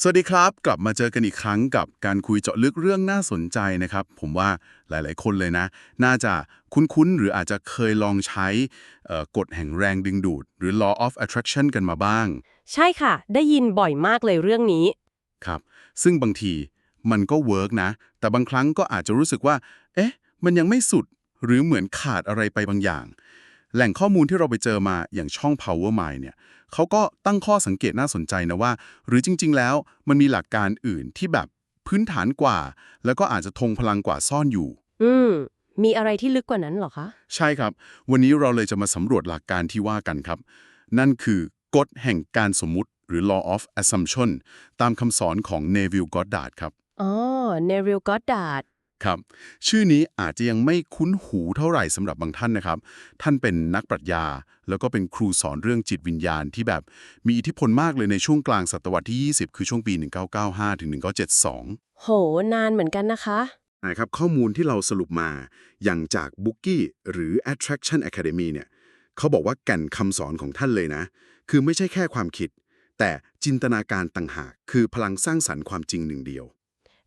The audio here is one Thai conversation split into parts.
สวัสดีครับ กลับมาเจอกันอีกครั้งกับการคุยเจาะลึกเรื่องน่าสนใจนะครับ ผมว่าหลายๆ คนเลยนะ น่าจะคุ้นๆ หรืออาจจะเคยลองใช้เอ่อกฎแห่งแรงดึงดูด หรือ law of attraction กันมาบ้าง ใช่ค่ะ ได้ยินบ่อยมากเลยเรื่องนี้ ครับ ซึ่งบางทีมันก็เวิร์กนะ แต่บางครั้งก็อาจจะรู้สึกว่า เอ๊ะ มันยังไม่สุด หรือเหมือนขาดอะไรไปบางอย่าง แหล่งข้อมูลที่เราไปเจอมาอย่างช่อง Power Mind เนี่ยเขาก็ตั้งข้อสังเกตน่าสนใจนะว่า หรือจริง ๆ แล้วมันมีหลักการอื่นที่แบบพื้นฐานกว่า แล้วก็อาจจะทงพลังกว่าซ่อนอยู่ อืม มีอะไรที่ลึกกว่านั้นเหรอคะ ใช่ครับ วันนี้เราเลยจะมาสำรวจหลักการที่ว่ากันครับ นั่นคือกฎแห่งการสมมุติหรือ law of assumption ตามคำสอนของ Neville Goddard ครับ อ๋อเนริลก็ดาด ครับ ชื่อนี้อาจจะยังไม่คุ้นหูเท่าไหร่สำหรับบางท่านนะครับ ท่านเป็นนักปรัชญา แล้วก็เป็นครูสอนเรื่องจิตวิญญาณที่แบบมีอิทธิพลมากเลยในช่วงกลางศตวรรษที่ 20 คือช่วงปี 1995ถึง1972 โห นานเหมือนกันนะคะนะครับข้อมูลที่เราสรุปมาอย่างจาก Bookie หรือ Attraction Academy เนี่ยเขาบอกว่าแก่นคำสอนของท่านเลยนะ คือไม่ใช่แค่ความคิด แต่จินตนาการต่างหาก คือพลังสร้างสรรค์ความจริงหนึ่งเดียว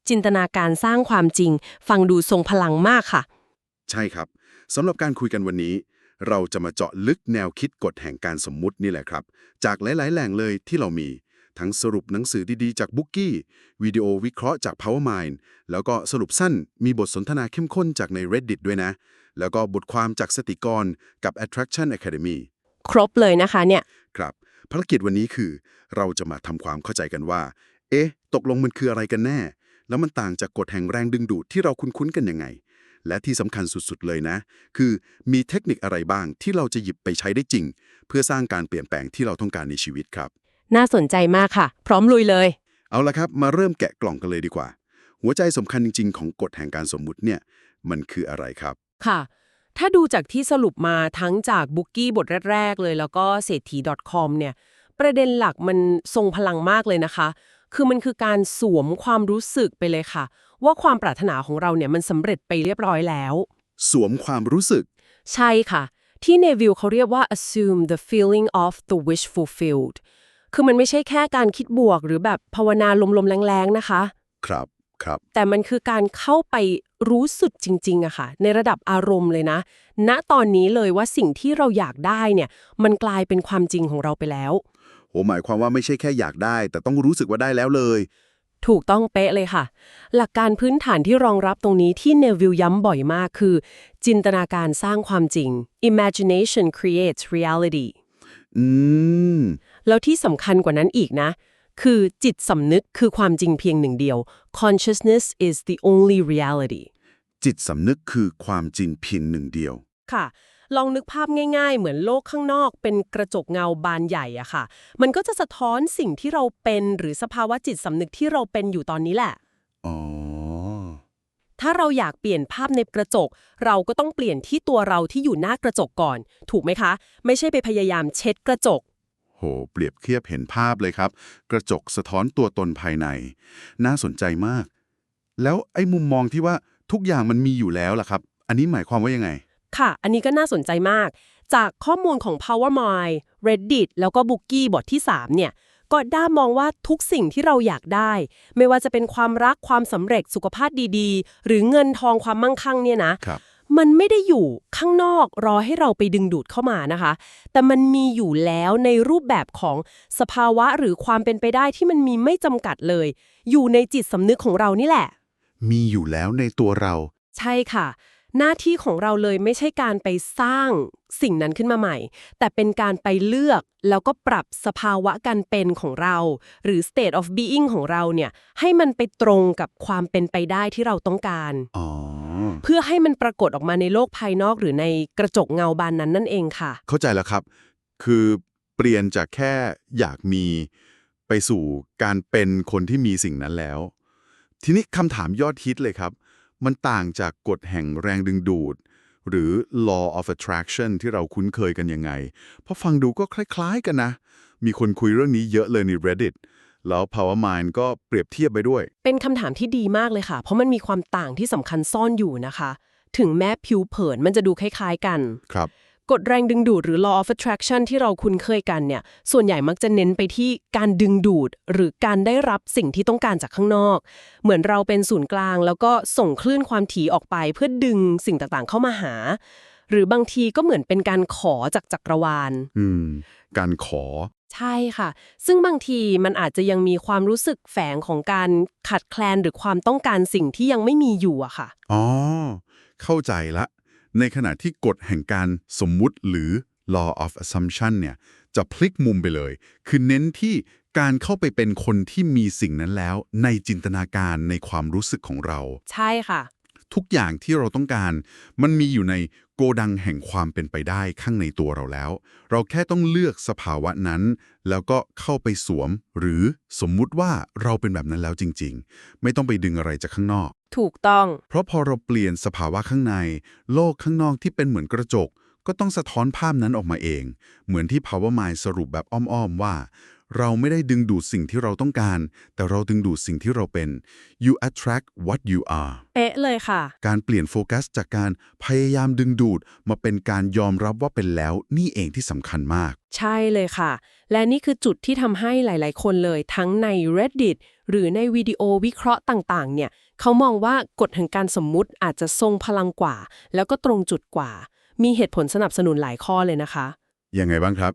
จินตนาการสร้างความจริง ฟังดูทรงพลังมากค่ะ ใช่ครับสำหรับการคุยกันวันนี้ เราจะมาเจาะลึกแนวคิดกฎแห่งการสมมุตินี่แหละครับ จากหลาย ๆ แหล่งเลยที่เรามี ทั้งสรุปหนังสือดี ๆ จาก Bookie วิดีโอวิเคราะห์จาก PowerMind แล้วก็สรุปสั้นมีบทสนทนาเข้มข้นจากใน Reddit ด้วยนะ แล้วก็บทความจากสติกรกับ Attraction Academy ครบเลยนะคะเนี่ยครับ ภารกิจวันนี้คือ เราจะมาทำความเข้าใจกันว่า เอ๊ะ ตกลงมันคืออะไรกันแน่ แล้วมันต่างจากกฎแห่งแรงดึงดูดที่เราคุ้นๆกันยังไง และที่สำคัญสุดๆเลยนะ คือมีเทคนิคอะไรบ้างที่เราจะหยิบไปใช้ได้จริง เพื่อสร้างการเปลี่ยนแปลงที่เราต้องการในชีวิตครับ น่าสนใจมากค่ะ พร้อมลุยเลย เอาละครับ มาเริ่มแกะกล่องกันเลยดีกว่า หัวใจสำคัญจริง ๆ ของกฎแห่งการสมมุติเนี่ย มันคืออะไรครับ ค่ะ ถ้าดูจากที่สรุปมาทั้งจากบุ๊กกี้บทแรกๆเลย แล้วก็เศรษฐี .com เนี่ย ประเด็นหลักมันทรงพลังมากเลยนะคะ คือมันคือการสวมความรู้สึกไปเลยค่ะ ว่าความปรารถนาของเราเนี่ยมันสำเร็จไปเรียบร้อยแล้ว สวมความรู้สึก ใช่ค่ะ ที่เนวิลเขาเรียกว่า assume the feeling of the wish fulfilled คือมันไม่ใช่แค่การคิดบวก หรือแบบภาวนาลมๆแรงๆนะคะ ครับครับ แต่มันคือการเข้าไปรู้สึกจริงๆอะค่ะ ในระดับอารมณ์เลยนะ ณตอนนี้เลยว่าสิ่งที่เราอยากได้เนี่ย มันกลายเป็นความจริงของเราไปแล้ว โหหมายความว่าไม่ใช่แค่อยากได้ แต่ต้องรู้สึกว่าได้แล้วเลย ถูกต้องเป๊ะเลยค่ะ หลักการพื้นฐานที่รองรับตรงนี้ที่เนวิลย้ำบ่อยมากคือ จินตนาการสร้างความจริง imagination creates reality อืม แล้วที่สำคัญกว่านั้นอีกนะ คือจิตสำนึกคือความจริงเพียงหนึ่งเดียว consciousness is the only reality จิตสำนึกคือความจริงเพียงหนึ่งเดียว ค่ะ ลองนึกภาพง่าย ๆ เหมือนโลกข้างนอก เป็นกระจกเงาบานใหญ่อะค่ะ มันก็จะสะท้อนสิ่งที่เราเป็นหรือสภาวะจิตสำนึกที่เราเป็นอยู่ตอนนี้แหละ อ๋อ ถ้าเราอยากเปลี่ยนภาพในกระจก เราก็ต้องเปลี่ยนที่ตัวเราที่อยู่หน้ากระจกก่อน ถูกไหมคะ ไม่ใช่ไปพยายามเช็ดกระจกโห เปรียบเทียบเห็นภาพเลยครับ กระจกสะท้อนตัวตนภายใน น่าสนใจมาก แล้วไอ้มุมมองที่ว่าทุกอย่างมันมีอยู่แล้วล่ะครับ อันนี้หมายความว่ายังไง ค่ะ อันนี้ก็น่าสนใจมาก จากข้อมูลของ PowerMind Reddit แล้วก็ Bookie บทที่ 3 เนี่ยก็ด้ามองว่าทุกสิ่งที่เราอยากได้ ไม่ว่าจะเป็นความรักความสำเร็จสุขภาพดีๆ หรือเงินทองความมั่งคั่งเนี่ยนะครับมันไม่ได้อยู่ข้างนอกรอให้เราไปดึงดูดเข้ามานะคะ แต่มันมีอยู่แล้วในรูปแบบของสภาวะหรือความเป็นไปได้ที่มันมีไม่จำกัดเลย อยู่ในจิตสำนึกของเรานี่แหละ มีอยู่แล้วในตัวเรา ใช่ค่ะ หน้าที่ของเราเลยไม่ใช่การไปสร้างสิ่งนั้นขึ้นมาใหม่ แต่เป็นการไปเลือกแล้วก็ปรับสภาวะการเป็นของเรา หรือ state of being ของเราเนี่ยให้มันไปตรงกับความเป็นไปได้ที่เราต้องการอ๋อเพื่อให้มันปรากฏออกมาในโลกภายนอกหรือในกระจกเงาบานนั้นนั่นเองค่ะ เข้าใจแล้วครับ คือเปลี่ยนจากแค่อยากมีไปสู่การเป็นคนที่มีสิ่งนั้นแล้ว ทีนี้คำถามยอดฮิตเลยครับ มันต่างจากกฎแห่งแรงดึงดูด หรือ law of attraction ที่เราคุ้นเคยกันยังไง เพราะฟังดูก็คล้ายๆกันนะ มีคนคุยเรื่องนี้เยอะเลยใน Reddit แล้ว PowerMind ก็เปรียบเทียบไปด้วย เป็นคำถามที่ดีมากเลยค่ะ เพราะมันมีความต่างที่สำคัญซ่อนอยู่นะคะ ถึงแม้ผิวเผินมันจะดูคล้ายๆกัน ครับ กฎแรงดึงดูดหรือ law of attraction ที่เราคุ้นเคยกันเนี่ย ส่วนใหญ่มักจะเน้นไปที่การดึงดูด หรือการได้รับสิ่งที่ต้องการจากข้างนอก เหมือนเราเป็นศูนย์กลาง แล้วก็ส่งคลื่นความถี่ออกไปเพื่อดึงสิ่งต่างๆ เข้ามาหา หรือบางทีก็เหมือนเป็นการขอจากจักรวาล อืม การขอ ใช่ค่ะ ซึ่งบางทีมันอาจจะยังมีความรู้สึกแฝงของการขัดแคลนหรือความต้องการสิ่งที่ยังไม่มีอยู่อะค่ะ อ๋อ เข้าใจละ ในขณะที่กฎแห่งการสมมุติหรือ law of assumption เนี่ยจะพลิกมุมไปเลย คือเน้นที่การเข้าไปเป็นคนที่มีสิ่งนั้นแล้ว ในจินตนาการในความรู้สึกของเรา ใช่ค่ะ ทุกอย่างที่เราต้องการ มันมีอยู่ในโกดังแห่งความเป็นไปได้ข้างในตัวเราแล้ว เราแค่ต้องเลือกสภาวะนั้น แล้วก็เข้าไปสวม หรือสมมุติว่าเราเป็นแบบนั้นแล้วจริง ๆ ไม่ต้องไปดึงอะไรจากข้างนอก ถูกต้อง เพราะพอเราเปลี่ยนสภาวะข้างใน โลกข้างนอกที่เป็นเหมือนกระจก ก็ต้องสะท้อนภาพนั้นออกมาเอง เหมือนที่ Power Mind สรุปแบบอ้อมๆว่า เราไม่ได้ดึงดูดสิ่งที่เราต้องการ แต่เราดึงดูดสิ่งที่เราเป็น you attract what you are เป๊ะเลยค่ะ การเปลี่ยนโฟกัสจากการพยายามดึงดูด มาเป็นการยอมรับว่าเป็นแล้ว นี่เองที่สำคัญมาก ใช่เลยค่ะ และนี่คือจุดที่ทำให้หลาย ๆ คนเลย ทั้งใน Reddit หรือในวิดีโอวิเคราะห์ต่าง ๆ เนี่ย เขามองว่ากฎแห่งการสมมุติอาจจะทรงพลังกว่า แล้วก็ตรงจุดกว่า มีเหตุผลสนับสนุนหลายข้อเลยนะคะ ยังไงบ้างครับ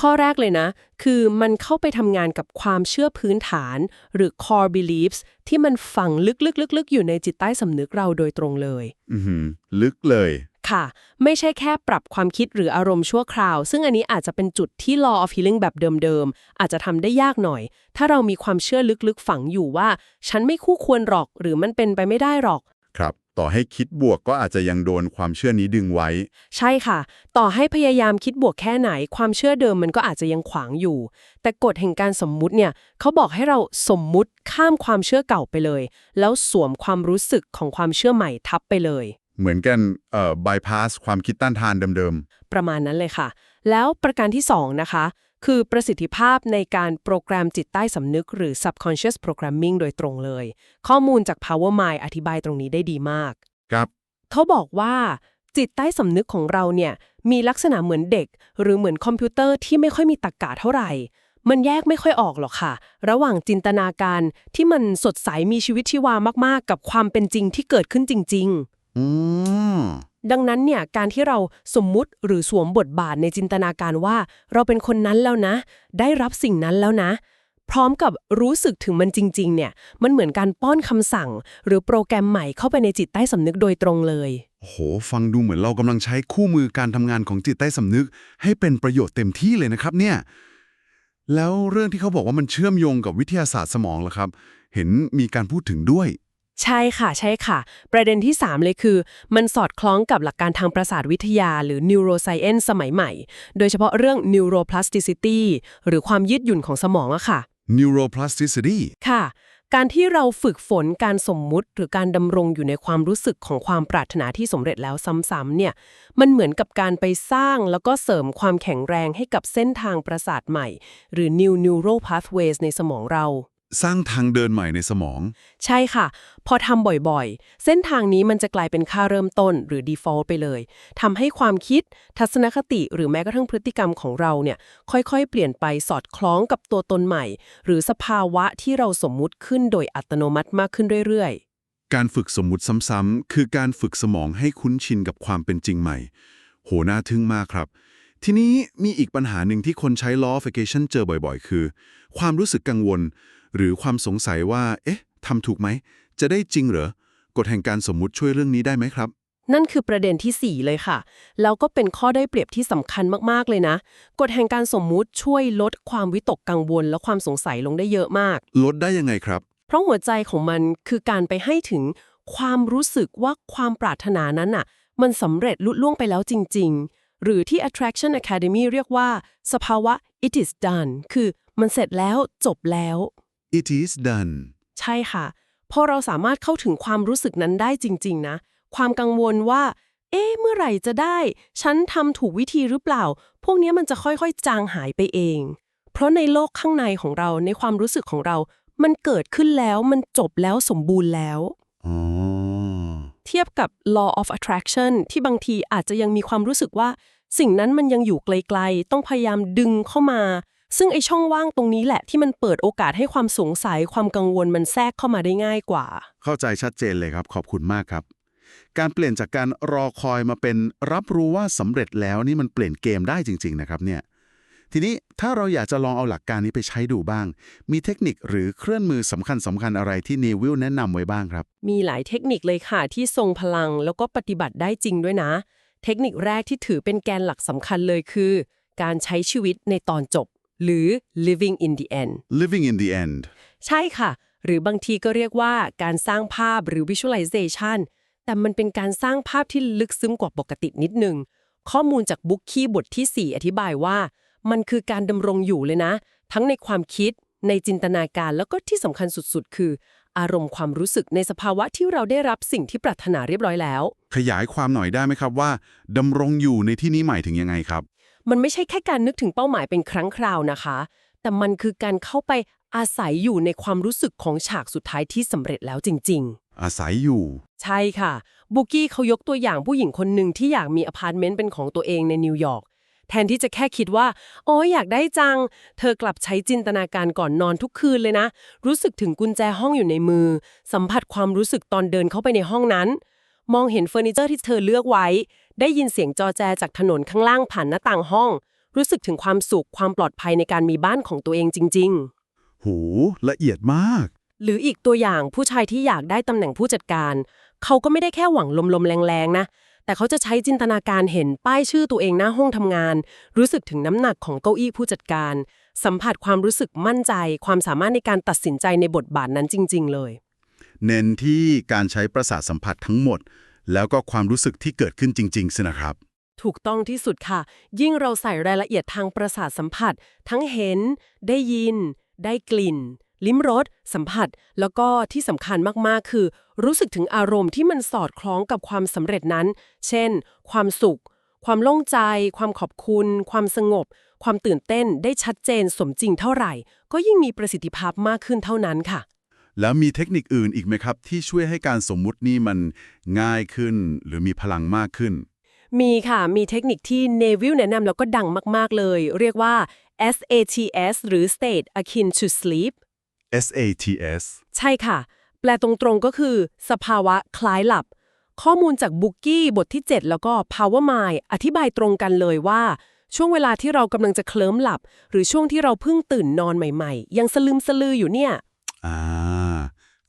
ข้อแรกเลยนะ คือมันเข้าไปทำงานกับความเชื่อพื้นฐาน หรือ core beliefs ที่มันฝังลึกๆๆๆอยู่ในจิตใต้สำนึกเราโดยตรงเลย อือหือลึกเลย ค่ะ ไม่ใช่แค่ปรับความคิดหรืออารมณ์ชั่วคราว ซึ่งอันนี้อาจจะเป็นจุดที่ law of healing แบบเดิมๆ อาจจะทำได้ยากหน่อย ถ้าเรามีความเชื่อลึกๆ ฝังอยู่ว่า ฉันไม่คู่ควรหรอกหรือมันเป็นไปไม่ได้หรอก ครับ ต่อให้คิดบวกก็อาจจะยังโดนความเชื่อนี้ดึงไว้ ใช่ค่ะ ต่อให้พยายามคิดบวกแค่ไหน ความเชื่อเดิมมันก็อาจจะยังขวางอยู่ แต่กฎแห่งการสมมุติเนี่ยเขาบอกให้เราสมมุติข้ามความเชื่อเก่าไปเลย แล้วสวมความรู้สึกของความเชื่อใหม่ทับไปเลย เหมือนกันเอ่อ bypass ความคิดต้านทานเดิมประมาณนั้นเลยค่ะ แล้วประการที่ 2 นะคะ คือประสิทธิภาพในการโปรแกรมจิตใต้สำนึก หรือ subconscious programming โดยตรงเลย ข้อมูลจาก Power Mind อธิบายตรงนี้ได้ดีมากๆครับ เขาบอกว่า จิตใต้สำนึกของเราเนี่ย มีลักษณะเหมือนเด็ก หรือเหมือนคอมพิวเตอร์ที่ไม่ค่อยมีตรรกะเท่าไหร่ มันแยกไม่ค่อยออกหรอกค่ะ ระหว่างจินตนาการที่มันสดใสมีชีวิตชีวามากๆ กับความเป็นจริงที่เกิดขึ้นจริง ๆ อืม ดังนั้นเนี่ยการที่เราสมมุติหรือสวมบทบาทในจินตนาการว่า เราเป็นคนนั้นแล้วนะ ได้รับสิ่งนั้นแล้วนะ พร้อมกับรู้สึกถึงมันจริง ๆ เนี่ย มันเหมือนการป้อนคำสั่ง หรือโปรแกรมใหม่เข้าไปในจิตใต้สำนึกโดยตรงเลย โห ฟังดูเหมือนเรากำลังใช้คู่มือการทำงานของจิตใต้สำนึก ให้เป็นประโยชน์เต็มที่เลยนะครับเนี่ย แล้วเรื่องที่เขาบอกว่ามันเชื่อมโยงกับวิทยาศาสตร์สมองล่ะครับ เห็นมีการพูดถึงด้วย ใช่ค่ะใช่ค่ะ ประเด็นที่ 3 เลยคือ มันสอดคล้องกับหลักการทางประสาทวิทยาหรือ neuroscience สมัยใหม่ โดยเฉพาะเรื่อง neuroplasticity หรือความยืดหยุ่นของสมองอะค่ะ neuroplasticity ค่ะ การที่เราฝึกฝนการสมมุติ หรือการดำรงอยู่ในความรู้สึกของความปรารถนาที่สำเร็จแล้วซ้ำๆเนี่ย มันเหมือนกับการไปสร้างแล้วก็เสริมความแข็งแรงให้กับเส้นทางประสาทใหม่ หรือ new neural pathways ในสมองเรา สร้างทางเดินใหม่ในสมอง ใช่ค่ะ พอทำบ่อยๆ เส้นทางนี้มันจะกลายเป็นค่าเริ่มต้นหรือ default ไปเลยทำให้ความคิด ทัศนคติหรือแม้กระทั่งพฤติกรรมของเราเนี่ย ค่อยๆ เปลี่ยนไปสอดคล้องกับตัวตนใหม่ หรือสภาวะที่เราสมมุติขึ้นโดยอัตโนมัติมากขึ้นเรื่อยการฝึกสมมุติซ้ำๆคือการฝึกสมองให้คุ้นชินกับความเป็นจริงใหม่ โหน่าทึ่งมากครับทีนี้มีอีกปัญหาหนึ่งที่คนใช้ law of attraction เจอบ่อยๆ คือ ความรู้สึกกังวล หรือความสงสัยว่า เอ๊ะทำถูกไหม จะได้จริงเหรอกฎแห่งการสมมุติช่วยเรื่องนี้ได้ไหมครับๆนั่นคือประเด็นทีสี่ 4 เลยค่ะ แล้วก็เป็นข้อได้เปรียบที่สำคัญมากๆเลยนะ กฎแห่งการสมมุติช่วยลดความวิตกกังวล และความสงสัยลงได้เยอะมาก ลดได้ยังไงครับ เพราะหัวใจของมันคือการไปให้ถึงความรู้สึกว่าความปรารถนานั้นน่ะ มันสำเร็จลุล่วงไปแล้วจริง ๆ หรือที่ Attraction Academy เรียกว่า สภาวะ it is done คือมันเสร็จแล้วจบแล้ว it is done ใช่ค่ะ พอเราสามารถเข้าถึงความรู้สึกนั้นได้จริง ๆ นะ ความกังวลว่า เอ๊ะ เมื่อไหร่จะได้ ฉันทำถูกวิธีหรือเปล่า พวกเนี้ยมันจะค่อยๆ จางหายไปเอง เพราะในโลกข้างในของเรา ในความรู้สึกของเรา มันเกิดขึ้นแล้ว มันจบแล้ว สมบูรณ์แล้วอ๋อเทียบกับ law of attraction ที่บางทีอาจจะยังมีความรู้สึกว่า สิ่งนั้นมันยังอยู่ไกล ๆ ต้องพยายามดึงเข้ามา ซึ่งไอช่องว่างตรงนี้แหละที่มันเปิดโอกาสให้ความสงสัยความกังวลมันแทรกเข้ามาได้ง่ายกว่า เข้าใจชัดเจนเลยครับ ขอบคุณมากครับ การเปลี่ยนจากการรอคอยมาเป็นรับรู้ว่าสำเร็จแล้วนี่มันเปลี่ยนเกมได้จริง ๆ นะครับเนี่ยทีนี้ถ้าเราอยากจะลองเอาหลักการนี้ไปใช้ดูบ้าง มีเทคนิคหรือเครื่องมือสำคัญสำคัญอะไรที่เนวิลแนะนำไว้บ้างครับ มีหลายเทคนิคเลยค่ะที่ทรงพลังแล้วก็ปฏิบัติได้จริงด้วยนะ เทคนิคแรกที่ถือเป็นแกนหลักสำคัญเลยคือ การใช้ชีวิตในตอนจบ หรือ living in the end living in the end ใช่ค่ะ หรือบางทีก็เรียกว่าการสร้างภาพหรือ visualization แต่มันเป็นการสร้างภาพที่ลึกซึ้งกว่าปกตินิดนึง ข้อมูลจากบุ๊กคีบทที่ 4 อธิบายว่า มันคือการดำรงอยู่เลยนะ ทั้งในความคิด ในจินตนาการแล้วก็ที่สำคัญสุดๆ คือ อารมณ์ความรู้สึกในสภาวะที่เราได้รับสิ่งที่ปรารถนาเรียบร้อยแล้ว ขยายความหน่อยได้ไหมครับว่าดำรงอยู่ในที่นี้หมายถึงยังไงครับ มันไม่ใช่แค่การนึกถึงเป้าหมายเป็นครั้งคราวนะคะ แต่มันคือการเข้าไปอาศัยอยู่ในความรู้สึกของฉากสุดท้ายที่สำเร็จแล้วจริง ๆ อาศัยอยู่ ใช่ค่ะบุกี้เขายกตัวอย่างผู้หญิงคนหนึ่งที่อยากมีอพาร์ตเมนต์เป็นของตัวเองในนิวยอร์กแทนที่จะแค่คิดว่า โอ้ยอยากได้จัง เธอกลับใช้จินตนาการก่อนนอนทุกคืนเลยนะ รู้สึกถึงกุญแจห้องอยู่ในมือ สัมผัสความรู้สึกตอนเดินเข้าไปในห้องนั้น มองเห็นเฟอร์นิเจอร์ที่เธอเลือกไว้ ได้ยินเสียงจอแจจากถนนข้างล่างผ่านหน้าต่างห้อง รู้สึกถึงความสุขความปลอดภัยในการมีบ้านของตัวเองจริง ๆ หูละเอียดมาก หรืออีกตัวอย่างผู้ชายที่อยากได้ตำแหน่งผู้จัดการ เขาก็ไม่ได้แค่หวังลมๆแรงๆนะ แต่เขาจะใช้จินตนาการเห็นป้ายชื่อตัวเองหน้าห้องทำงาน รู้สึกถึงน้ำหนักของเก้าอี้ผู้จัดการ สัมผัสความรู้สึกมั่นใจ ความสามารถในการตัดสินใจในบทบาทนั้นจริง ๆ เลย เน้นที่การใช้ประสาทสัมผัสทั้งหมด แล้วก็ความรู้สึกที่เกิดขึ้นจริงๆสินะครับ ถูกต้องที่สุดค่ะ ยิ่งเราใส่รายละเอียดทางประสาทสัมผัส ทั้งเห็น ได้ยิน ได้กลิ่น ลิ้มรสสัมผัส แล้วก็ที่สำคัญมากๆ คือ รู้สึกถึงอารมณ์ที่มันสอดคล้องกับความสำเร็จนั้น เช่น ความสุข ความโล่งใจ ความขอบคุณ ความสงบ ความตื่นเต้นได้ชัดเจนสมจริงเท่าไหร่ ก็ยิ่งมีประสิทธิภาพมากขึ้นเท่านั้นค่ะ แล้วมีเทคนิคอื่นอีกไหมครับ ที่ช่วยให้การสมมุตินี่มันง่ายขึ้น หรือมีพลังมากขึ้น มีค่ะ มีเทคนิคที่เนวิลแนะนำแล้วก็ดังมากๆเลย เรียกว่า SATS หรือ State Akin to Sleep SATS ใช่ค่ะ แปลตรงๆก็คือ สภาวะคล้ายหลับ ข้อมูลจากบุกกี้บทที่ 7 แล้วก็ Power Mind อธิบายตรงกันเลยว่า ช่วงเวลาที่เรากำลังจะเคลิ้มหลับ หรือช่วงที่เราเพิ่งตื่นนอนใหม่ๆ ยังสลืมสลืออยู่เนี่ย อ่า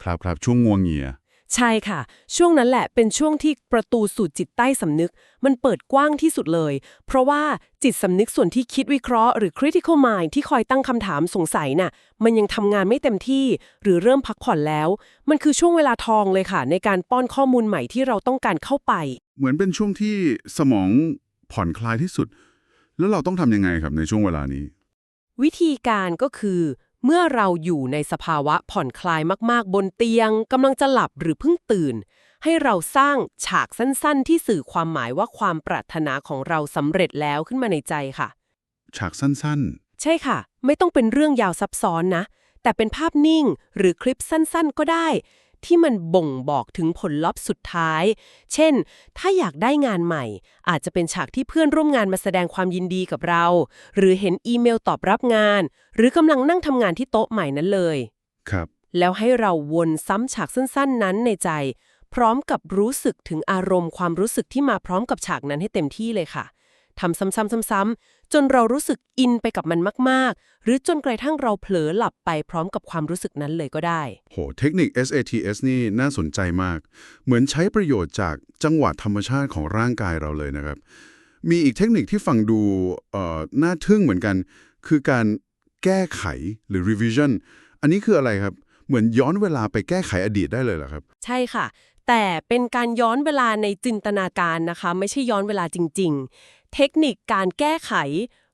ครับครับช่วงงวงเงีย ใช่ค่ะ ช่วงนั้นแหละเป็นช่วงที่ประตูสู่จิตใต้สำนึก มันเปิดกว้างที่สุดเลย เพราะว่าจิตสำนึกส่วนที่คิดวิเคราะห์หรือ critical mind ที่คอยตั้งคำถามสงสัยน่ะ มันยังทำงานไม่เต็มที่ หรือเริ่มพักผ่อนแล้ว มันคือช่วงเวลาทองเลยค่ะ ในการป้อนข้อมูลใหม่ที่เราต้องการเข้าไป เหมือนเป็นช่วงที่สมองผ่อนคลายที่สุด แล้วเราต้องทำยังไงครับในช่วงเวลานี้ วิธีการก็คือ เมื่อเราอยู่ในสภาวะผ่อนคลายมากๆ บนเตียงกำลังจะหลับหรือเพิ่งตื่น ให้เราสร้างฉากสั้นๆ ที่สื่อความหมายว่าความปรารถนาของเราสำเร็จแล้วขึ้นมาในใจค่ะ ฉากสั้นใช่ค่ะ ไม่ต้องเป็นเรื่องยาวซับซ้อนนะ แต่เป็นภาพนิ่งหรือคลิปสั้นๆ ก็ได้ ที่มันบ่งบอกถึงผลลัพธ์สุดท้าย เช่น ถ้าอยากได้งานใหม่ อาจจะเป็นฉากที่เพื่อนร่วมงานมาแสดงความยินดีกับเรา หรือเห็นอีเมลตอบรับงาน หรือกำลังนั่งทำงานที่โต๊ะใหม่นั้นเลยๆครับ แล้วให้เราวนซ้ำฉากสั้น ๆ นั้นในใจ พร้อมกับรู้สึกถึงอารมณ์ความรู้สึกที่มาพร้อมกับฉากนั้นให้เต็มที่เลยค่ะ ทำซ้ำๆๆๆ จนเรารู้สึกอินไปกับมันมากๆ หรือจนกระทั่งเราเผลอหลับไปพร้อมกับความรู้สึกนั้นเลยก็ได้ โห เทคนิค SATS นี่น่าสนใจมาก เหมือนใช้ประโยชน์จากจังหวะธรรมชาติของร่างกายเราเลยนะครับ มีอีกเทคนิคที่ฟังดูเอ่อน่าทึ่งเหมือนกัน คือการแก้ไขหรือ revision อันนี้คืออะไรครับ เหมือนย้อนเวลาไปแก้ไขอดีตได้เลยเหรอครับ ใช่ค่ะแต่เป็นการย้อนเวลาในจินตนาการนะคะ ไม่ใช่ย้อนเวลาจริงๆ เทคนิคการแก้ไข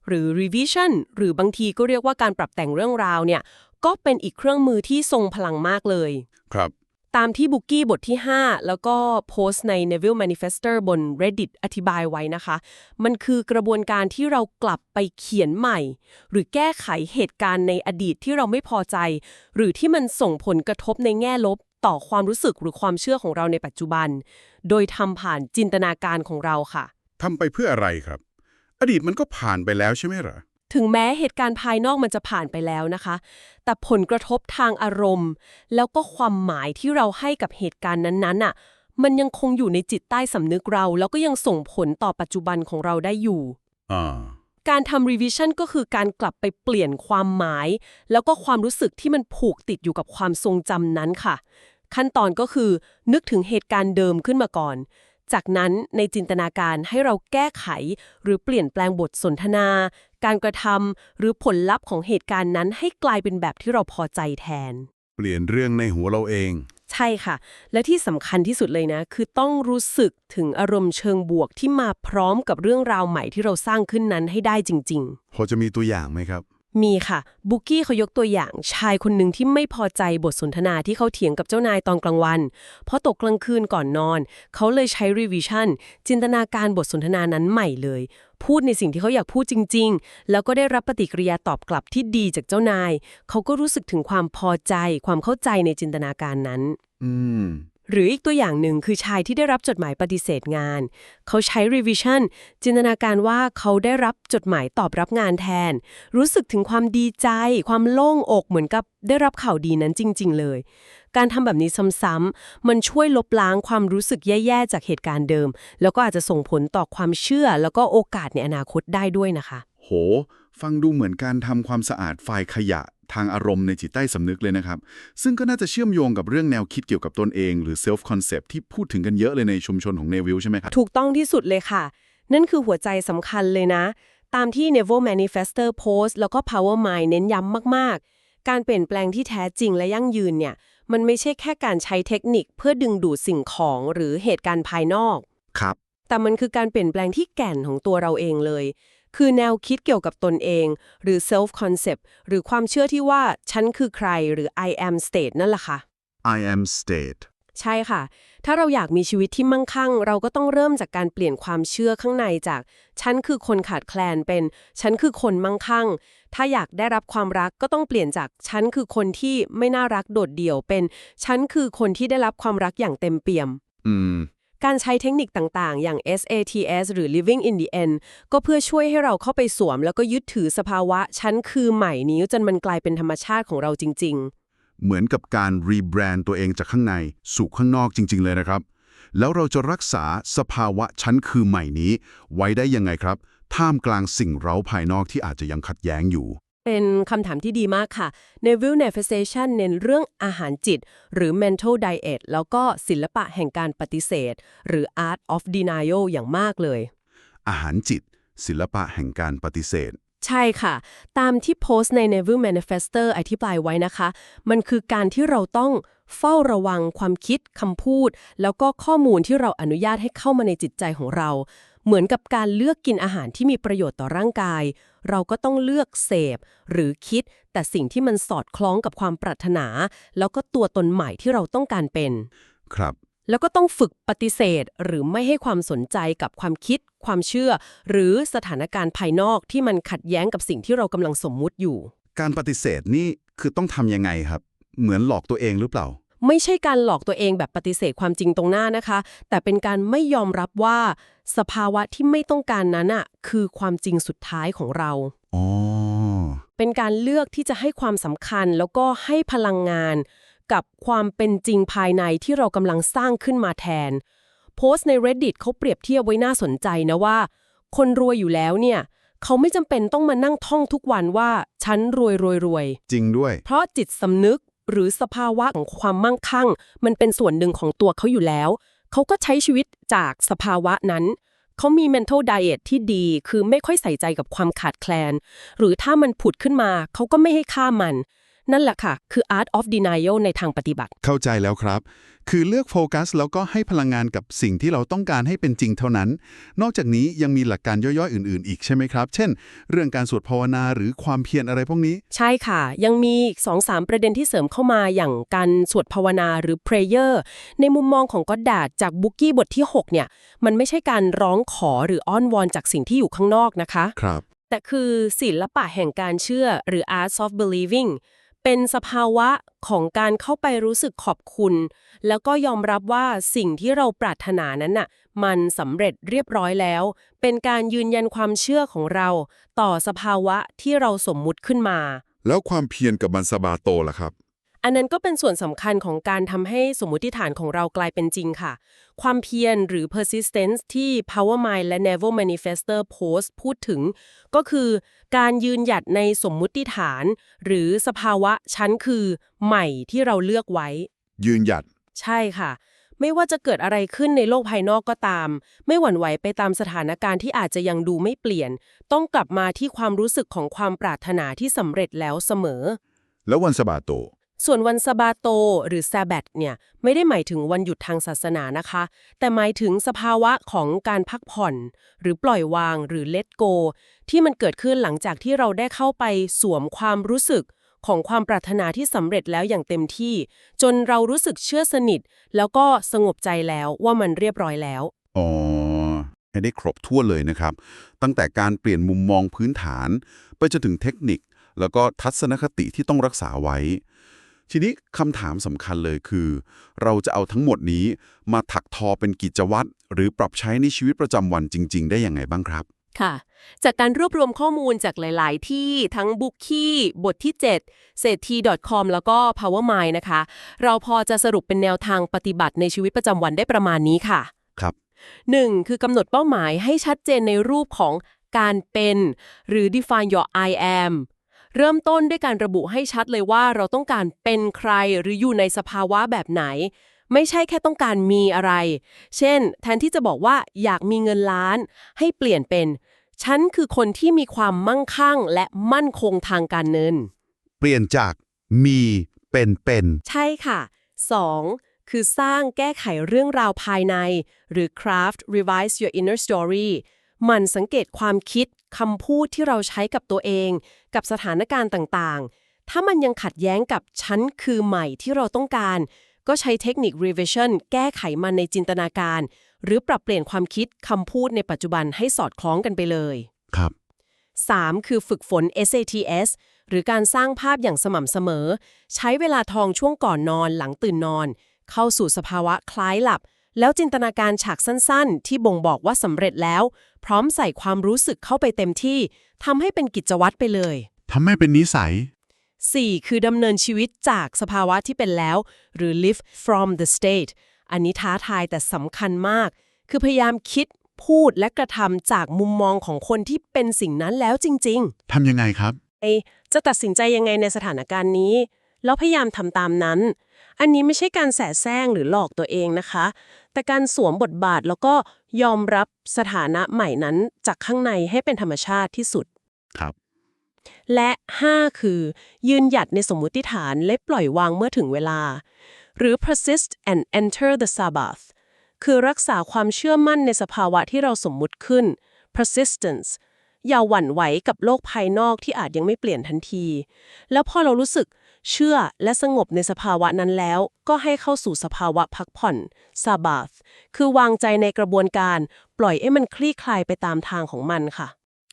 หรือ revision หรือบางทีก็เรียกว่าการปรับแต่งเรื่องราวเนี่ยก็เป็นอีกเครื่องมือที่ทรงพลังมากเลย ครับ ตามที่บุกกี้บทที่ 5 แล้วก็โพสต์ใน Neville Manifesto บน Reddit อธิบายไว้นะคะ มันคือกระบวนการที่เรากลับไปเขียนใหม่ หรือแก้ไขเหตุการณ์ในอดีตที่เราไม่พอใจ หรือที่มันส่งผลกระทบในแง่ลบต่อความรู้สึกหรือความเชื่อของเราในปัจจุบัน โดยทำผ่านจินตนาการของเราค่ะ ทำไปเพื่ออะไรครับดีตมันก็ผ่านไปแล้วใช่ไหมเหรอ ถึงแม้เหตุการณ์ภายนอกมันจะผ่านไปแล้วนะคะ แต่ผลกระทบทางอารมณ์ แล้วก็ความหมายที่เราให้กับเหตุการณ์นั้นๆอะ มันยังคงอยู่ในจิตใต้สำนึกเรา แล้วก็ยังส่งผลต่อปัจจุบันของเราได้อยู่ อ่า การทำ revision ก็คือการกลับไปเปลี่ยนความหมาย แล้วก็ความรู้สึกที่มันผูกติดอยู่กับความทรงจำนั้นค่ะ ขั้นตอนก็คือนึกถึงเหตุการณ์เดิมขึ้นมาก่อน จากนั้นในจินตนาการให้เราแก้ไข หรือเปลี่ยนแปลงบทสนทนา การกระทำหรือผลลัพธ์ของเหตุการณ์นั้นให้กลายเป็นแบบที่เราพอใจแทน เปลี่ยนเรื่องในหัวเราเอง ใช่ค่ะ และที่สำคัญที่สุดเลยนะ คือต้องรู้สึกถึงอารมณ์เชิงบวกที่มาพร้อมกับเรื่องราวใหม่ที่เราสร้างขึ้นนั้นให้ได้จริง ๆ พอจะมีตัวอย่างไหมครับ มีค่ะ บุกี้เขายกตัวอย่างชายคนหนึ่งที่ไม่พอใจบทสนทนาที่เขาเถียงกับเจ้านายตอนกลางวัน เพราะตกกลางคืนก่อนนอน เขาเลยใช้รีวิชั่นจินตนาการบทสนทนานั้นใหม่เลย พูดในสิ่งที่เขาอยากพูดจริง ๆ แล้วก็ได้รับปฏิกิริยาตอบกลับที่ดีจากเจ้านาย เขาก็รู้สึกถึงความพอใจ ความเข้าใจในจินตนาการนั้น อืม หรืออีกตัวอย่างหนึ่งคือชายที่ได้รับจดหมายปฏิเสธงาน เขาใช้ revision จินตนาการว่าเขาได้รับจดหมายตอบรับงานแทน รู้สึกถึงความดีใจ ความโล่งอกเหมือนกับได้รับข่าวดีนั้นจริง ๆ เลย การทำแบบนี้ซ้ำๆมันช่วยลบล้างความรู้สึกแย่ๆจากเหตุการณ์เดิม แล้วก็อาจจะส่งผลต่อความเชื่อ แล้วก็โอกาสในอนาคตได้ด้วยนะคะ โห ฟังดูเหมือนการทำความสะอาดไฟล์ขยะ ทางอารมณ์ในจิตใต้สำนึกเลยนะครับ ซึ่งก็น่าจะเชื่อมโยงกับเรื่องแนวคิดเกี่ยวกับตนเอง หรือ self concept ที่พูดถึงกันเยอะเลยในชุมชนของเนวิลใช่ไหมครับ ถูกต้องที่สุดเลยค่ะ นั่นคือหัวใจสำคัญเลยนะ ตามที่ Nevo Manifesto Post แล้วก็ Power Mind เน้นย้ำมากๆ การเปลี่ยนแปลงที่แท้จริงและยั่งยืนเนี่ยมันไม่ใช่แค่การใช้เทคนิคเพื่อดึงดูดสิ่งของหรือเหตุการณ์ภายนอก ครับ แต่มันคือการเปลี่ยนแปลงที่แก่นของตัวเราเองเลย คือแนวคิดเกี่ยวกับตนเอง หรือ self concept หรือความเชื่อที่ว่าฉันคือใครหรือ I am state นั่นแหละค่ะ I am state ใช่ค่ะ ถ้าเราอยากมีชีวิตที่มั่งคั่ง เราก็ต้องเริ่มจากการเปลี่ยนความเชื่อข้างในจาก ฉันคือคนขาดแคลนเป็น ฉันคือคนมั่งคั่ง ถ้าอยากได้รับความรักก็ต้องเปลี่ยนจาก ฉันคือคนที่ไม่น่ารักโดดเดี่ยวเป็น ฉันคือคนที่ได้รับความรักอย่างเต็มเปี่ยม อืม การใช้เทคนิคต่างๆ อย่าง SATS หรือ Living in the End ก็เพื่อช่วยให้เราเข้าไปสวม แล้วก็ยึดถือสภาวะฉันคือใหม่นี้จนมันกลายเป็นธรรมชาติของเราจริง ๆ เหมือนกับการรีแบรนด์ตัวเองจากข้างในสู่ข้างนอกจริง ๆ เลยนะครับ แล้วเราจะรักษาสภาวะชั้นคือใหม่นี้ ไว้ได้ยังไงครับ ท่ามกลางสิ่งเร้าภายนอกที่อาจจะยังขัดแย้งอยู่ เป็นคำถามที่ดีมากค่ะ Neville Manifestation เน้นเรื่องอาหารจิต หรือ mental diet แล้วก็ศิลปะแห่งการปฏิเสธ หรือ art of denial อย่างมากเลย อาหารจิต ศิลปะแห่งการปฏิเสธ ใช่ค่ะ ตามที่โพสต์ใน Neville Manifesto อธิบายไว้นะคะ มันคือการที่เราต้องเฝ้าระวังความคิดคำพูด แล้วก็ข้อมูลที่เราอนุญาตให้เข้ามาในจิตใจของเรา เหมือนกับการเลือกกินอาหารที่มีประโยชน์ต่อร่างกาย เราก็ต้องเลือกเสพ หรือคิด แต่สิ่งที่มันสอดคล้องกับความปรารถนา แล้วก็ตัวตนใหม่ที่เราต้องการเป็น ครับ แล้วก็ต้องฝึกปฏิเสธ หรือไม่ให้ความสนใจกับความคิด ความเชื่อ หรือสถานการณ์ภายนอกที่มันขัดแย้งกับสิ่งที่เรากำลังสมมุติอยู่ การปฏิเสธนี่คือต้องทำยังไงครับ เหมือนหลอกตัวเองหรือเปล่า ไม่ใช่การหลอกตัวเองแบบปฏิเสธความจริงตรงหน้านะคะ แต่เป็นการไม่ยอมรับว่า สภาวะที่ไม่ต้องการนั้นอะคือความจริงสุดท้ายของเราอ๋อเป็นการเลือกที่จะให้ความสำคัญแล้วก็ให้พลังงาน กับความเป็นจริงภายในที่เรากำลังสร้างขึ้นมาแทน โพสต์ใน reddit เขาเปรียบเทียบไว้น่าสนใจนะว่า คนรวยอยู่แล้วเนี่ยเขาไม่จำเป็นต้องมานั่งท่องทุกวันว่า ฉันรวยรวยรวย จริงด้วย เพราะจิตสำนึก หรือสภาวะของความมั่งคั่ง มันเป็นส่วนหนึ่งของตัวเขาอยู่แล้ว เขาก็ใช้ชีวิตจากสภาวะนั้น เขามี mental diet ที่ดี คือไม่ค่อยใส่ใจกับความขาดแคลน หรือถ้ามันผุดขึ้นมา เขาก็ไม่ให้ค่ามัน นั่นแหละค่ะ คือ art of denial ในทางปฏิบัติ เข้าใจแล้วครับ คือเลือกโฟกัสแล้วก็ให้พลังงานกับสิ่งที่เราต้องการให้เป็นจริงเท่านั้น นอกจากนี้ยังมีหลักการย่อยๆ อื่นๆ อีกใช่ไหมครับ เช่น เรื่องการสวดภาวนาหรือความเพียรอะไรพวกนี้ ใช่ค่ะ ยังมีอีกสองสามประเด็นที่เสริมเข้ามาอย่างการสวดภาวนาหรือ prayer ในมุมมองของก็ดดาดจากบุกกี้บทที่ 6 เนี่ย มันไม่ใช่การร้องขอหรืออ้อนวอนจากสิ่งที่อยู่ข้างนอกนะคะ ครับ แต่คือศิลปะแห่งการเชื่อหรือ art of believing เป็นสภาวะของการเข้าไปรู้สึกขอบคุณ แล้วก็ยอมรับว่าสิ่งที่เราปรารถนานั้นน่ะมันสำเร็จเรียบร้อยแล้ว เป็นการยืนยันความเชื่อของเรา ต่อสภาวะที่เราสมมุติขึ้นมา แล้วความเพียรกับมันสบาโตล่ะครับ อันนั้นก็เป็นส่วนสำคัญของการทำให้สมมุติฐานของเรากลายเป็นจริงค่ะ ความเพียรหรือ persistence ที่ Power Mind และ Never Manifestor Post พูดถึง ก็คือ การยืนหยัดในสมมุติฐาน หรือสภาวะชั้นคือใหม่ที่เราเลือกไว้ ยืนหยัด ใช่ค่ะ ไม่ว่าจะเกิดอะไรขึ้นในโลกภายนอกก็ตาม ไม่หวั่นไหวไปตามสถานการณ์ที่อาจจะยังดูไม่เปลี่ยน ต้องกลับมาที่ความรู้สึกของความปรารถนาที่สำเร็จแล้วเสมอ แล้ววันสบาโต ส่วนวันสบาโต หรือซาบัตเนี่ยไม่ได้หมายถึงวันหยุดทางศาสนานะคะ แต่หมายถึงสภาวะของการพักผ่อน หรือปล่อยวางหรือ let go ที่มันเกิดขึ้นหลังจากที่เราได้เข้าไปสวมความรู้สึกของความปรารถนาที่สำเร็จแล้วอย่างเต็มที่ จนเรารู้สึกเชื่อสนิท แล้วก็สงบใจแล้วว่ามันเรียบร้อยแล้ว อ๋อ ให้ได้ครบถ้วเลยนะครับ ตั้งแต่การเปลี่ยนมุมมองพื้นฐาน ไปจนถึงเทคนิค แล้วก็ทัศนคติที่ต้องรักษาไว้ ทีนี้คำถามสำคัญเลยคือ เราจะเอาทั้งหมดนี้มาถักทอเป็นกิจวัตรหรือปรับใช้ในชีวิตประจำวันจริง ๆ ได้ยังไงบ้างครับ ค่ะ จากการรวบรวมข้อมูลจากหลาย ๆ ที่ทั้ง b o o k ี e บทที่ 7 เศรษฐี .com แล้วก็ PowerMind นะคะ เราพอจะสรุปเป็นแนวทางปฏิบัติในชีวิตประจำวันได้ประมาณนี้ค่ะ ครับ 1. คือกำหนดเป้าหมายให้ชัดเจนในรูปของการเป็น หรือ define your I am เริ่มต้นด้วยการระบุให้ชัดเลยว่าเราต้องการเป็นใครหรืออยู่ในสภาวะแบบไหน ไม่ใช่แค่ต้องการมีอะไร เช่น แทนที่จะบอกว่าอยากมีเงินล้าน ให้เปลี่ยนเป็น ฉันคือคนที่มีความมั่งคั่งและมั่นคงทางการเงิน เปลี่ยนจากมีเป็นเป็นใช่ค่ะ 2. คือสร้างแก้ไขเรื่องราวภายใน หรือ craft revise your inner story หมันสังเกตความคิดคำพูดที่เราใช้กับตัวเอง กับสถานการณ์ต่างๆ ถ้ามันยังขัดแย้งกับฉันคือใหม่ที่เราต้องการ ก็ใช้เทคนิค revision แก้ไขมันในจินตนาการ หรือปรับเปลี่ยนความคิดคำพูดในปัจจุบันให้สอดคล้องกันไปเลยครับ 3. คือฝึกฝน SATS หรือการสร้างภาพอย่างสม่ำเสมอ ใช้เวลาทองช่วงก่อนนอนหลังตื่นนอน เข้าสู่สภาวะคล้ายหลับ แล้วจินตนาการฉากสั้นๆ ที่บ่งบอกว่าสำเร็จแล้ว พร้อมใส่ความรู้สึกเข้าไปเต็มที่ทำให้เป็นกิจวัตรไปเลย ทำให้เป็นนิสัย 4. คือดำเนินชีวิตจากสภาวะที่เป็นแล้ว หรือ live from the state อันนี้ท้าทายแต่สำคัญมาก คือพยายามคิดพูดและกระทำจากมุมมองของคนที่เป็นสิ่งนั้นแล้วจริงๆทำยังไงครับไอจะตัดสินใจยังไงในสถานการณ์นี้ แล้วพยายามทำตามนั้น อันนี้ไม่ใช่การแสแสร้งหรือหลอกตัวเองนะคะ แต่การสวมบทบาทแล้วก็ยอมรับสถานะใหม่นั้นจากข้างในให้เป็นธรรมชาติที่สุด ครับ และ 5 คือ ยืนหยัดในสมมุติฐานและปล่อยวางเมื่อถึงเวลา หรือ persist and enter the Sabbath คือรักษาความเชื่อมั่นในสภาวะที่เราสมมุติขึ้น persistence อย่าหวั่นไหวกับโลกภายนอกที่อาจยังไม่เปลี่ยนทันที แล้วพอเรารู้สึก เชื่อและสงบในสภาวะนั้นแล้ว ก็ให้เข้าสู่สภาวะพักผ่อน Sabbath คือวางใจในกระบวนการ ปล่อยให้มันคลี่คลายไปตามทางของมันค่ะ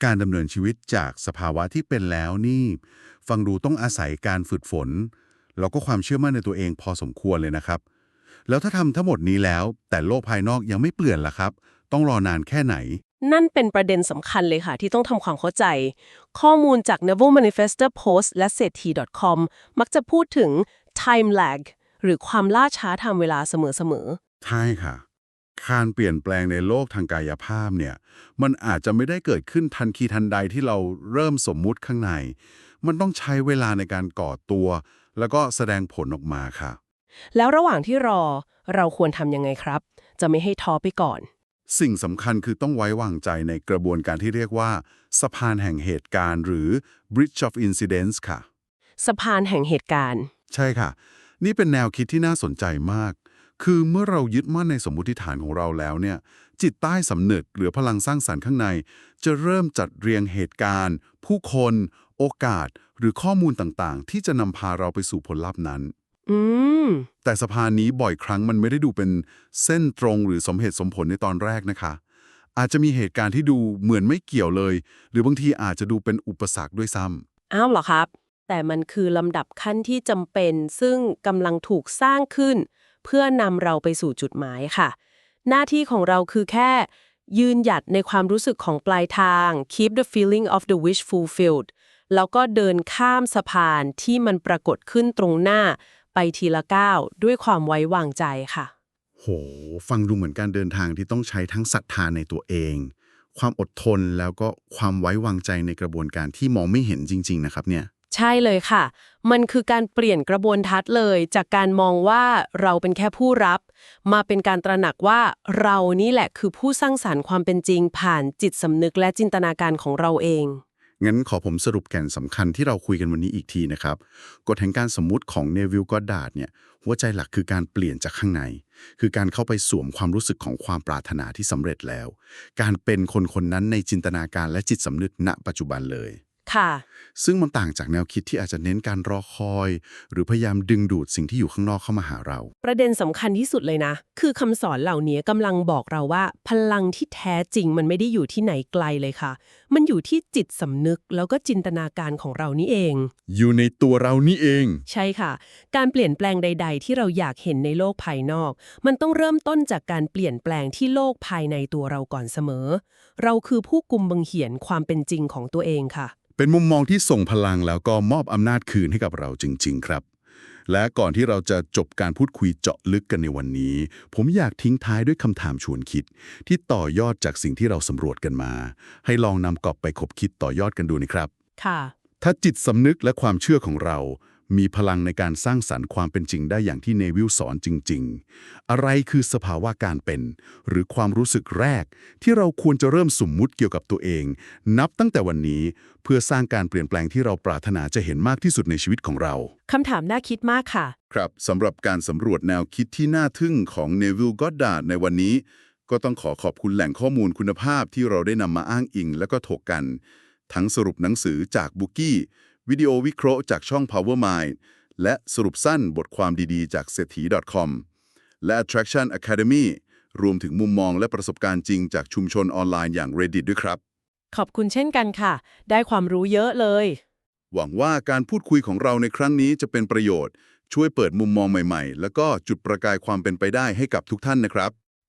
การดำเนินชีวิตจากสภาวะที่เป็นแล้วนี่ ฟังดูต้องอาศัยการฝึกฝน แล้วก็ความเชื่อมั่นในตัวเองพอสมควรเลยนะครับ แล้วถ้าทำทั้งหมดนี้แล้ว แต่โลกภายนอกยังไม่เปลี่ยนล่ะครับ ต้องรอนานแค่ไหน นั่นเป็นประเด็นสำคัญเลยค่ะ ที่ต้องทำความเข้าใจ ข้อมูลจาก Never Manifestor Post และ s e t h i .com มักจะพูดถึง time lag หรือความล่าช้าทางเวลาเสมอใช่ค่ะ การเปลี่ยนแปลงในโลกทางกายภาพเนี่ย มันอาจจะไม่ได้เกิดขึ้นทันทีทันใดที่เราเริ่มสมมุติข้างใน มันต้องใช้เวลาในการก่อตัว แล้วก็แสดงผลออกมาค่ะๆแล้วระหว่างที่รอเราควรทำยังไงครับ จะไม่ให้ท้อไปก่อน สิ่งสำคัญคือต้องไว้วางใจในกระบวนการที่เรียกว่า สะพานแห่งเหตุการณ์หรือ bridge of incidents ค่ะ สะพานแห่งเหตุการณ์ ใช่ค่ะ นี่เป็นแนวคิดที่น่าสนใจมาก คือเมื่อเรายึดมั่นในสมมติฐานของเราแล้วเนี่ย จิตใต้สำนึกหรือพลังสร้างสรรค์ข้างใน จะเริ่มจัดเรียงเหตุการณ์ ผู้คน โอกาส หรือข้อมูลต่างๆ ที่จะนำพาเราไปสู่ผลลัพธ์นั้น อืม แต่สะพานนี้บ่อยครั้งมันไม่ได้ดูเป็นเส้นตรงหรือสมเหตุสมผลในตอนแรกนะคะ อาจจะมีเหตุการณ์ที่ดูเหมือนไม่เกี่ยวเลย หรือบางทีอาจจะดูเป็นอุปสรรคด้วยซ้ำอ้าวเหรอครับ แต่มันคือลำดับขั้นที่จำเป็น ซึ่งกำลังถูกสร้างขึ้น เพื่อนำเราไปสู่จุดหมายค่ะ หน้าที่ของเราคือแค่ ยืนหยัดในความรู้สึกของปลายทาง keep the feeling of the wish fulfilled แล้วก็เดินข้ามสะพานที่มันปรากฏขึ้นตรงหน้า ไปทีละก้าวด้วยความไว้วางใจค่ะ โห ฟังดูเหมือนการเดินทางที่ต้องใช้ทั้งศรัทธาในตัวเอง ความอดทนแล้วก็ความไว้วางใจในกระบวนการที่มองไม่เห็นจริง ๆ นะครับเนี่ยใช่เลยค่ะ มันคือการเปลี่ยนกระบวนทัศน์เลย จากการมองว่าเราเป็นแค่ผู้รับ มาเป็นการตระหนักว่าเรานี่แหละคือผู้สร้างสารรค์ความเป็นจริงผ่านจิตสำนึกและจินตนาการของเราเอง งั้นขอผมสรุปแก่นสำคัญที่เราคุยกันวันนี้อีกทีนะครับ กฎแห่งการสมมุติของเนวิลกอดาดเนี่ยหัวใจหลักคือการเปลี่ยนจากข้างใน คือการเข้าไปสวมความรู้สึกของความปรารถนาที่สำเร็จแล้ว การเป็นคนคนนั้นในจินตนาการและจิตสำนึกณปัจจุบันเลย ค่ะ ซึ่งมันต่างจากแนวคิดที่อาจจะเน้นการรอคอย หรือพยายามดึงดูดสิ่งที่อยู่ข้างนอกเข้ามาหาเรา ประเด็นสำคัญที่สุดเลยนะ คือคำสอนเหล่านี้กำลังบอกเราว่า พลังที่แท้จริงมันไม่ได้อยู่ที่ไหนไกลเลยค่ะ มันอยู่ที่จิตสำนึกแล้วก็จินตนาการของเรานี่เอง อยู่ในตัวเรานี่เอง ใช่ค่ะ การเปลี่ยนแปลงใด ๆ ที่เราอยากเห็นในโลกภายนอก มันต้องเริ่มต้นจากการเปลี่ยนแปลงที่โลกภายในตัวเราก่อนเสมอ เราคือผู้กุมบังเหียนความเป็นจริงของตัวเองค่ะ เป็นมุมมองที่ส่งพลังแล้วก็มอบอำนาจคืนให้กับเราจริง ๆ ครับ และก่อนที่เราจะจบการพูดคุยเจาะลึกกันในวันนี้ ผมอยากทิ้งท้ายด้วยคำถามชวนคิด ที่ต่อยอดจากสิ่งที่เราสำรวจกันมา ให้ลองนำกลับไปคบคิดต่อยอดกันดูนะครับ ค่ะ ถ้าจิตสำนึกและความเชื่อของเรา มีพลังในการสร้างสรรค์ความเป็นจริงได้อย่างที่เนวิลสอนจริง ๆ อะไรคือสภาวะการเป็น หรือความรู้สึกแรก ที่เราควรจะเริ่มสมมุติเกี่ยวกับตัวเอง นับตั้งแต่วันนี้เพื่อสร้างการเปลี่ยนแปลงที่เราปรารถนาจะเห็นมากที่สุดในชีวิตของเราคำถามน่าคิดมากค่ะ ครับสำหรับการสำรวจแนวคิดที่น่าทึ่งของเนวิลก็ดดาร์ดในวันนี้ ก็ต้องขอขอบคุณแหล่งข้อมูลคุณภาพที่เราได้นำมาอ้างอิง และก็ถกกัน ทั้งสรุปหนังสือจากบุกี้ วิดีโอวิเคราะห์จากช่อง Power Mind และสรุปสั้นบทความดีๆ จากเศรษฐี .com และ Attraction Academy รวมถึงมุมมองและประสบการณ์จริงจากชุมชนออนไลน์อย่าง Reddit ด้วยครับ ขอบคุณเช่นกันค่ะ ได้ความรู้เยอะเลย หวังว่าการพูดคุยของเราในครั้งนี้จะเป็นประโยชน์ ช่วยเปิดมุมมองใหม่ๆ แล้วก็จุดประกายความเป็นไปได้ให้กับทุกท่านนะครับ